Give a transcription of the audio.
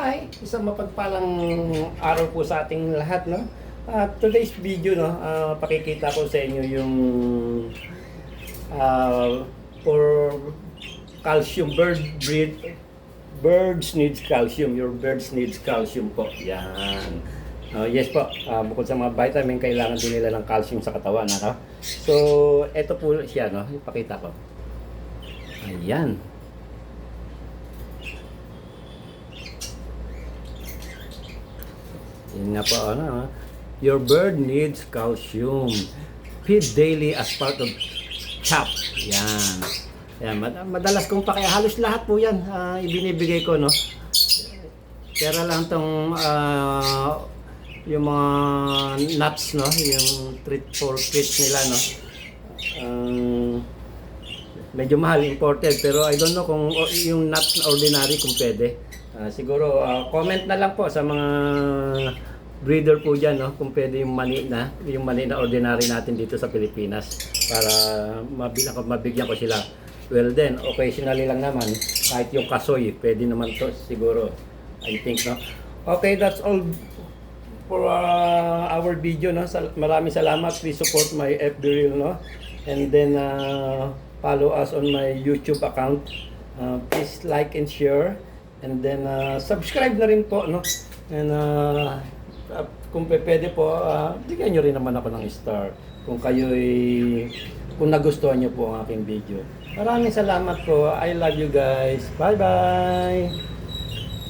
Hi! Isang mapagpalang araw po sa ating lahat, no? At today's video, no, ah, pakikita ko sa inyo yung ah, for calcium bird breed birds needs calcium your birds needs calcium po yan Ah, yes po Ah, bukod sa mga vitamin kailangan din nila ng calcium sa katawan ano? so eto po siya no ipakita ko ayan Yun nga po, ano, ah. your bird needs calcium. Feed daily as part of CHOP. Yan. Yan, mad- madalas kong pakaya, halos lahat po yan ah, ibinibigay ko, no? Kaya lang tong ah, yung mga nuts, no? Yung treat for treats nila, no? Um, medyo mahal imported pero I don't know kung yung na ordinary kung pwede. Ah, siguro ah, comment na lang po sa mga breeder po diyan no kung pwede yung mani na yung mani na ordinary natin dito sa Pilipinas para mabigyan ko mabigyan ko sila. Well then, occasionally lang naman kahit yung kasoy pwede naman to siguro. I think no. Okay, that's all for uh, our video no. Sal- maraming salamat. Please support my FB reel no. And then uh, follow us on my YouTube account. Uh, please like and share. And then uh, subscribe na rin po no. And uh, uh, kung pwede po, uh, bigyan nyo rin naman ako ng star. Kung kayo kung nagustuhan nyo po ang aking video. Maraming salamat po. I love you guys. Bye-bye!